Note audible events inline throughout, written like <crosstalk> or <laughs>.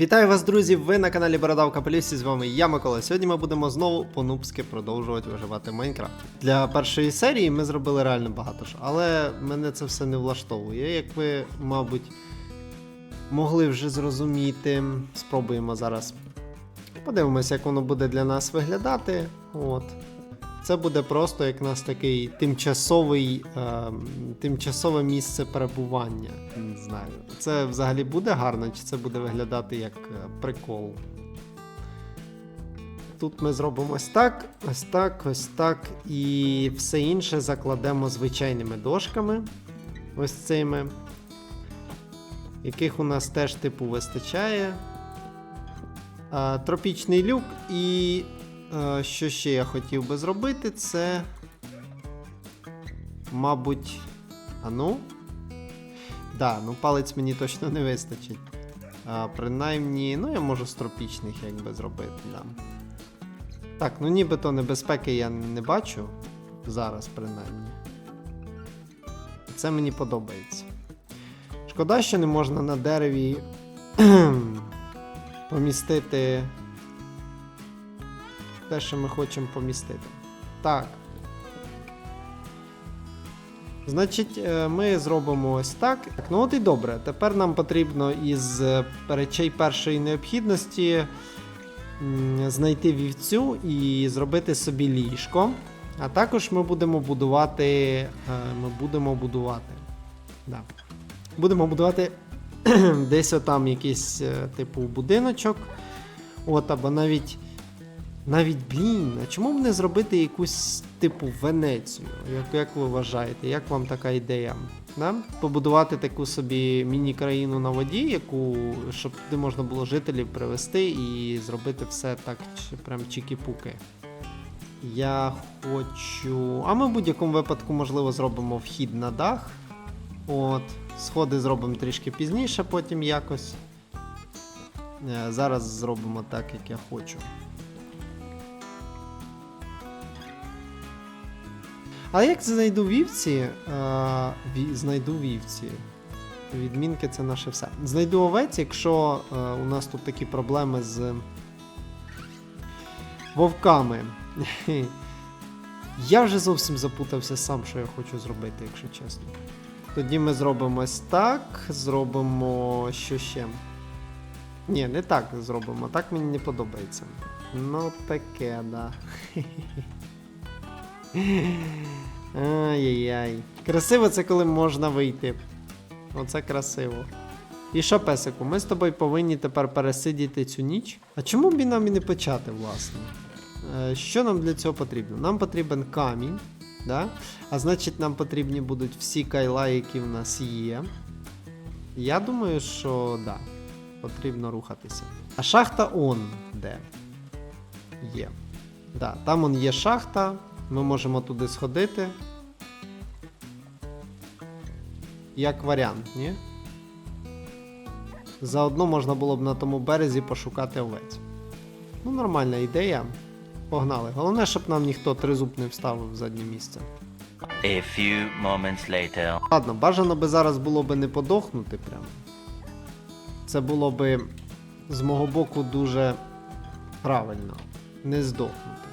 Вітаю вас, друзі! Ви на каналі Бородавка Полісі. З вами я, Микола. Сьогодні ми будемо знову по-нубськи продовжувати виживати Майнкрафт. Для першої серії ми зробили реально багато що, але мене це все не влаштовує. Як ви, мабуть, могли вже зрозуміти, спробуємо зараз. Подивимося, як воно буде для нас виглядати. От. Це буде просто як нас такий тимчасовий, е, тимчасове місце перебування. Не знаю. Це взагалі буде гарно, чи це буде виглядати як е, прикол. Тут ми зробимо ось так, ось так, ось так. І все інше закладемо звичайними дошками. Ось цими. Яких у нас теж типу вистачає. Е, Тропічний люк і Що ще я хотів би зробити, це. Мабуть. А ну? Да, ну палець мені точно не вистачить. А, принаймні, ну я можу з тропічних якби зробити, да. Так, ну нібито небезпеки я не бачу. Зараз, принаймні. Це мені подобається. Шкода, що не можна на дереві <clears throat> помістити те, що ми хочемо помістити. Так. Значить, е, ми зробимо ось так. Так, Ну от і добре. Тепер нам потрібно із е, речей першої необхідності знайти вівцю і зробити собі ліжко. А також ми будемо будувати. е, Ми будемо будувати. Да. Будемо будувати <clears throat> десь отам якийсь типу будиночок. От, або навіть. Навіть, блін, а чому б не зробити якусь типу Венецію? Як, як ви вважаєте? Як вам така ідея? Да? Побудувати таку собі міні-країну на воді, яку, щоб туди можна було жителів привезти і зробити все так, прям чікі-пуки. Я хочу. А ми в будь-якому випадку, можливо, зробимо вхід на дах. От. Сходи зробимо трішки пізніше, потім якось. Е, Зараз зробимо так, як я хочу. А як знайду вівці? А, ві, знайду вівці. Відмінки це наше все. Знайду овець, якщо е, у нас тут такі проблеми з вовками. <laughs> Я вже зовсім запутався сам, що я хочу зробити, якщо чесно. Тоді ми зробимо ось так. Зробимо що ще? Ні, не так зробимо. Так мені не подобається. Ну, таке, да. <laughs> Ай-яй-яй. Красиво це коли можна вийти. Оце красиво. І що, песику, ми з тобою повинні тепер пересидіти цю ніч. А чому б нам і не почати, власне? Е, що нам для цього потрібно? Нам потрібен камінь. Да? А значить, нам потрібні будуть всі кайла, які в нас є. Я думаю, що да, потрібно рухатися. А шахта он де? Є. Да, там он є шахта. Ми можемо туди сходити. Як варіант, ні? Заодно можна було б на тому березі пошукати овець. Ну, нормальна ідея. Погнали. Головне, щоб нам ніхто тризуб не вставив в заднє місце. A few moments later. Ладно, бажано би зараз було би не подохнути прямо. Це було би з мого боку дуже правильно. Не здохнути.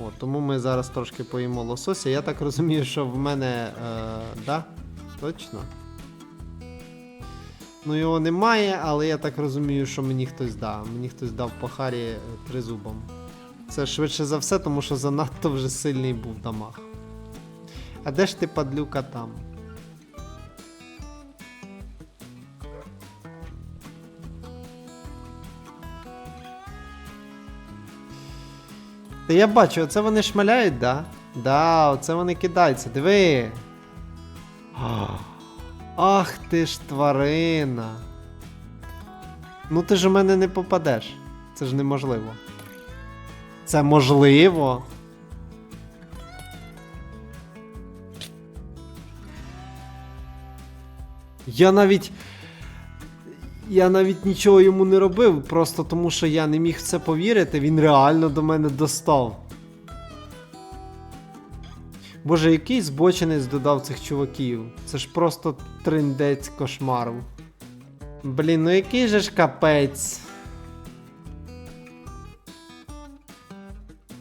О, тому ми зараз трошки поїмо лосося. Я так розумію, що в мене. Е, да? Точно? Ну, його немає, але я так розумію, що мені хтось дав. Мені хтось дав по харі е, тризубом. Це швидше за все, тому що занадто вже сильний був дамаг. А де ж ти падлюка там? Та я бачу, оце вони шмаляють, да? Да, оце вони кидаються. Диви. Ах ти ж тварина. Ну ти ж у мене не попадеш. Це ж неможливо. Це можливо. Я навіть. Я навіть нічого йому не робив, просто тому що я не міг в це повірити, він реально до мене достав. Боже, який збочинець додав цих чуваків. Це ж просто триндець кошмару. Блін, ну який же ж капець.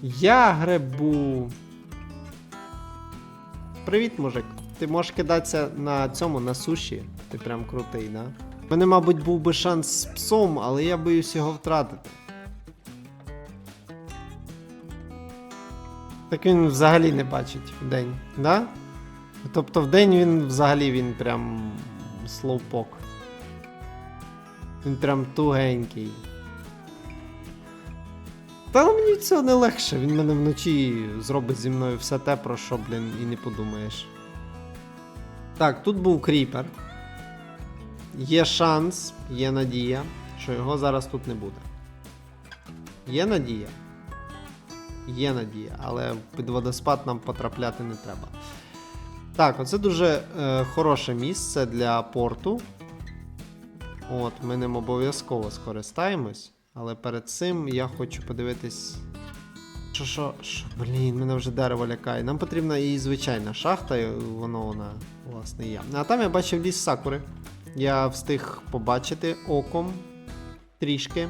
Я гребу. Привіт, мужик. Ти можеш кидатися на цьому, на суші. Ти прям крутий, да? Мене, мабуть, був би шанс з псом, але я боюсь його втратити. Так він взагалі не бачить вдень, да? Тобто вдень він взагалі він прям слоупок. Він прям тугенький. Та мені цього не легше. Він мене вночі зробить зі мною все те, про що, блін, і не подумаєш. Так, тут був кріпер. Є шанс, є надія, що його зараз тут не буде. Є надія. Є надія, але під водоспад нам потрапляти не треба. Так, оце дуже е, хороше місце для порту. От, ми ним обов'язково скористаємось. Але перед цим я хочу подивитись. Що, що, що, блін, мене вже дерево лякає. Нам потрібна і звичайна шахта, і воно вона, власне, є. А там я бачив ліс сакури. Я встиг побачити оком трішки.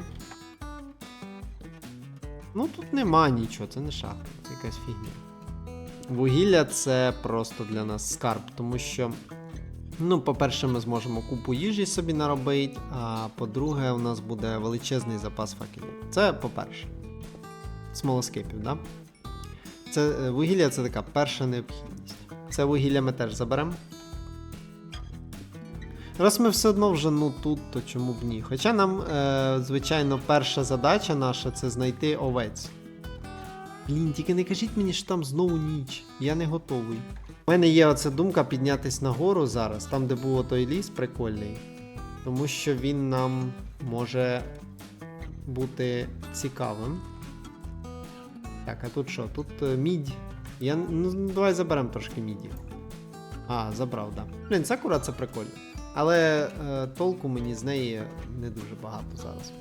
Ну тут нема нічого, це не шахта, це якась фігня. Вугілля це просто для нас скарб, тому що, ну, по-перше, ми зможемо купу їжі собі наробити, а по-друге, у нас буде величезний запас факелів. Це по-перше. Смолоскипів, да? Це е, вугілля це така перша необхідність. Це вугілля ми теж заберемо. Раз ми все одно вже ну тут, то чому б ні? Хоча нам, е, звичайно, перша задача наша це знайти овець. Блін, тільки не кажіть мені, що там знову ніч. Я не готовий. У мене є оця думка піднятись нагору зараз, там, де був той ліс прикольний. Тому що він нам може бути цікавим. Так, а тут що? Тут е, мідь. Я, ну, давай заберемо трошки міді. А, забрав, да. Блін, Сакура це прикольно. Але е, толку мені з неї не дуже багато зараз.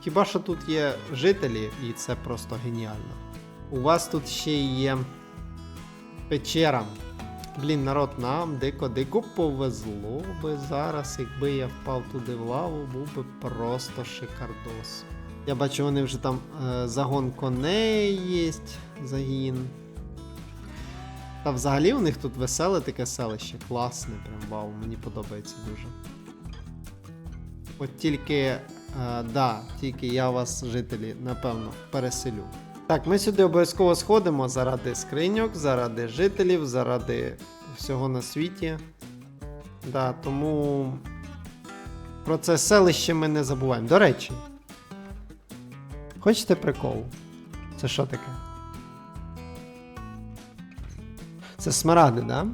Хіба що тут є жителі, і це просто геніально. У вас тут ще є печера. Блін, народ, нам дико-дико повезло би зараз, якби я впав туди в лаву, був би просто шикардос. Я бачу, вони вже там е, загон коней є, загін. Та взагалі у них тут веселе таке селище, класне, прям вау, мені подобається дуже. От тільки, е, да, тільки я вас, жителі, напевно, переселю. Так, ми сюди обов'язково сходимо заради скриньок, заради жителів, заради всього на світі. Да, тому про це селище ми не забуваємо. До речі, хочете прикол? Це що таке? Це смарагди, да?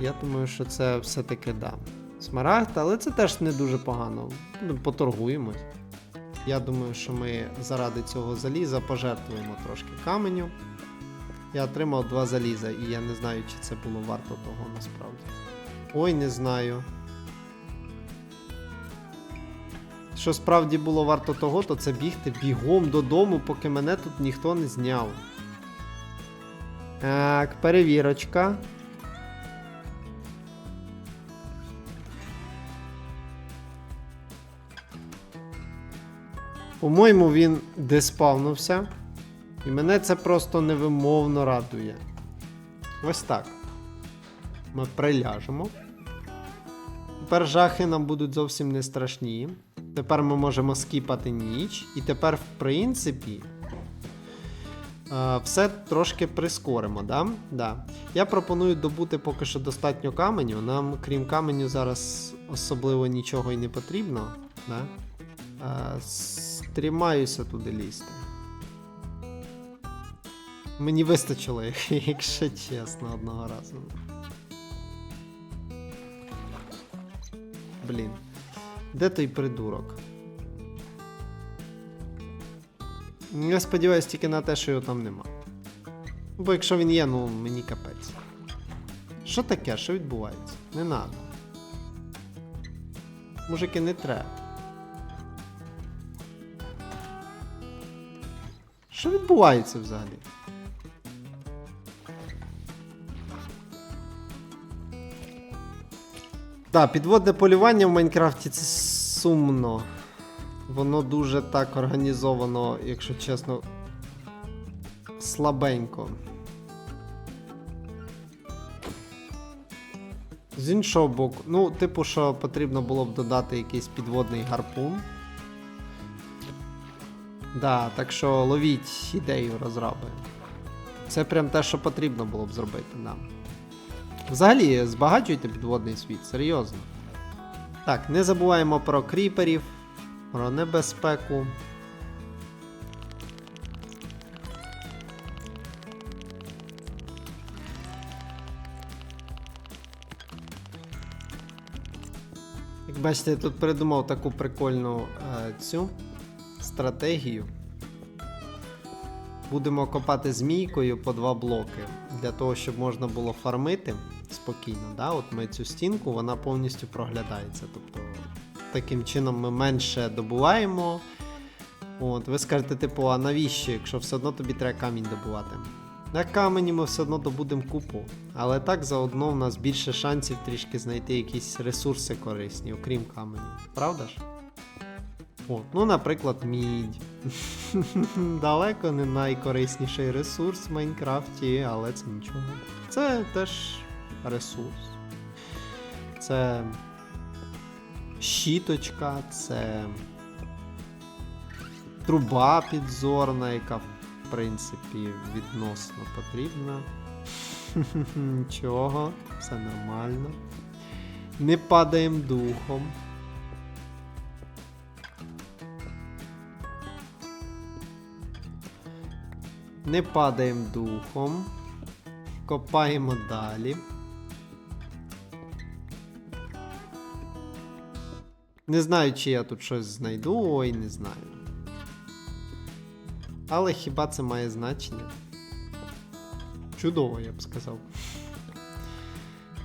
Я думаю, що це все-таки да. Смарагд, але це теж не дуже погано. Ну, Поторгуємось. Я думаю, що ми заради цього заліза пожертвуємо трошки каменю. Я отримав два заліза, і я не знаю, чи це було варто того насправді. Ой, не знаю. Що справді було варто того, то це бігти бігом додому, поки мене тут ніхто не зняв. Так, перевірочка. По-моєму, він деспавнувся. І мене це просто невимовно радує. Ось так. Ми приляжемо. Тепер жахи нам будуть зовсім не страшні. Тепер ми можемо скіпати ніч. І тепер, в принципі, все трошки прискоримо, да? Да. Я пропоную добути поки що достатньо каменю. Нам, крім каменю, зараз особливо нічого і не потрібно. Да? Е, Стрімаюся туди лізти. Мені вистачило, <laughs> якщо чесно, одного разу. Блін. Де той придурок? Я сподіваюся тільки на те, що його там нема. Бо якщо він є, ну мені капець. Що таке? Що відбувається? Не надо. Мужики, не треба. Що відбувається взагалі? Так, підводне полювання в Майнкрафті це сумно. Воно дуже так організовано, якщо чесно, слабенько. З іншого боку, ну, типу, що потрібно було б додати якийсь підводний гарпун. Да, так що ловіть ідею розраби. Це прям те, що потрібно було б зробити нам. Взагалі, збагачуйте підводний світ, серйозно. Так, не забуваємо про кріперів, про небезпеку. Як бачите, я тут придумав таку прикольну е, цю стратегію. Будемо копати змійкою по два блоки для того, щоб можна було фармити спокійно. Да? От ми цю стінку, вона повністю проглядається. Тобто, таким чином ми менше добуваємо. От, ви скажете, типу, а навіщо, якщо все одно тобі треба камінь добувати? На камені ми все одно добудемо купу. Але так заодно в нас більше шансів трішки знайти якісь ресурси корисні, окрім каменю. Правда ж? От, ну, наприклад, мідь. <laughs> Далеко не найкорисніший ресурс в Майнкрафті, але це нічого. Це теж ресурс. Це щіточка, це труба підзорна, яка, в принципі, відносно потрібна. <laughs> Нічого, все нормально. Не падаємо духом. Не падаємо духом. Копаємо далі. Не знаю, чи я тут щось знайду, ой, не знаю. Але хіба це має значення? Чудово, я б сказав.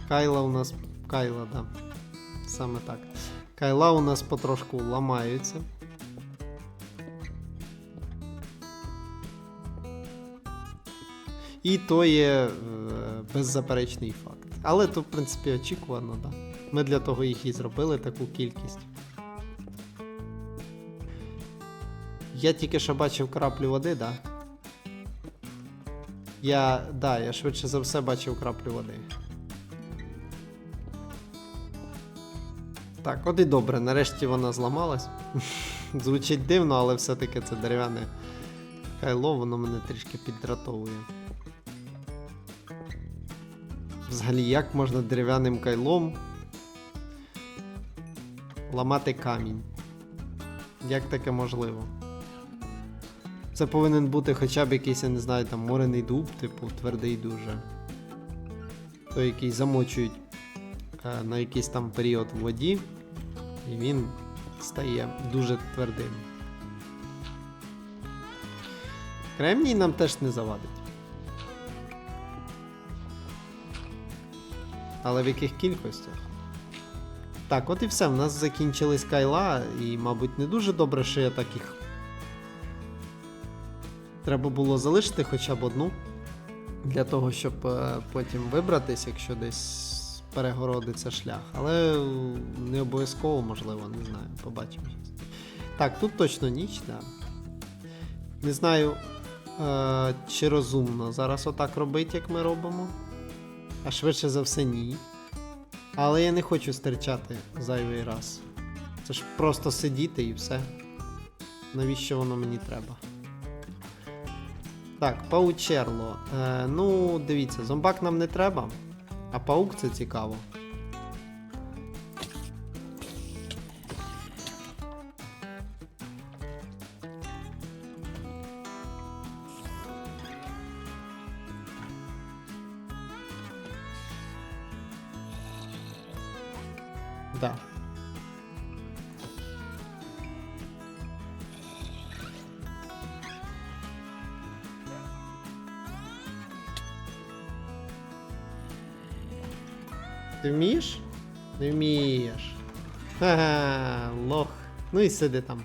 Кайла у нас. Кайла, да. Саме так. Кайла у нас потрошку ламаються. І то є е, беззаперечний факт. Але то, в принципі, очікувано, да. Ми для того їх і зробили таку кількість. Я тільки що бачив краплю води, да? Я. Да, я швидше за все бачив краплю води. Так, от і добре, нарешті вона зламалась. <laughs> Звучить дивно, але все-таки це дерев'яне кайло, воно мене трішки піддратовує. Взагалі, як можна дерев'яним кайлом ламати камінь? Як таке можливо? Це повинен бути хоча б якийсь, я не знаю, там морений дуб, типу, твердий дуже. Той, який замочують е, на якийсь там період в воді, і він стає дуже твердим. Кремній нам теж не завадить. Але в яких кількостях? Так, от і все. В нас закінчились кайла, і, мабуть, не дуже добре, що я так їх. Треба було залишити хоча б одну. Для того, щоб е, потім вибратись, якщо десь перегородиться шлях. Але е, не обов'язково, можливо, не знаю. Побачимо. Так, тут точно ніч, да. Не знаю, е, чи розумно зараз отак робити, як ми робимо. А швидше за все, ні. Але я не хочу стерчати зайвий раз. Це ж просто сидіти і все. Навіщо воно мені треба? Так, паучерло. Е, ну, дивіться, зомбак нам не треба, а паук це цікаво. Да. Ти вмієш? Не вмієш. Ха-ха, лох. Ну і сиди там.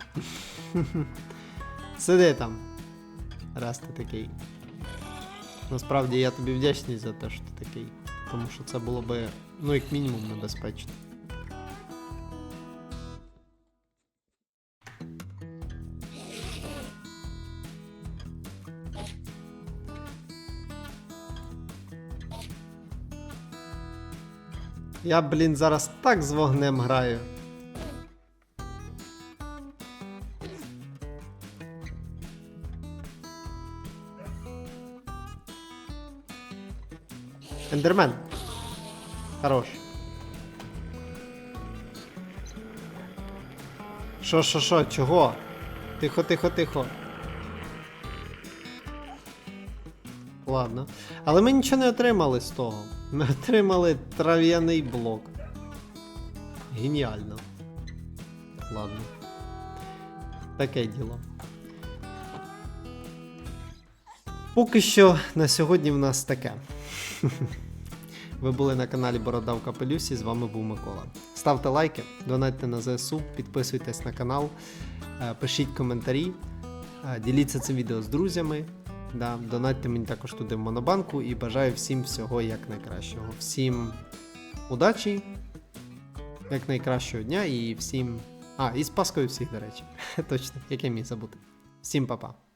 <laughs> сиди там. Раз ти такий. Насправді я тобі вдячний за те, що ти такий. Тому що це було би, ну, як мінімум, небезпечно. Я, блін, зараз так з вогнем граю. Ендермен. Хорош. Шо, шо, шо, чого? Тихо, тихо, тихо. Ладно. Але ми нічого не отримали з того. Ми отримали трав'яний блок. Геніально. Ладно. Таке діло. Поки що на сьогодні в нас таке. <laughs> Ви були на каналі Борода в Капелюсі, з вами був Микола. Ставте лайки, донатьте на ЗСУ, підписуйтесь на канал, е, пишіть коментарі, е, діліться цим відео з друзями. Да, донатьте мені також туди в Монобанку і бажаю всім всього як найкращого. Всім удачі, як найкращого дня і всім. А, і з Паскою всіх, до речі. <laughs> Точно, як я міг забути. Всім па-па.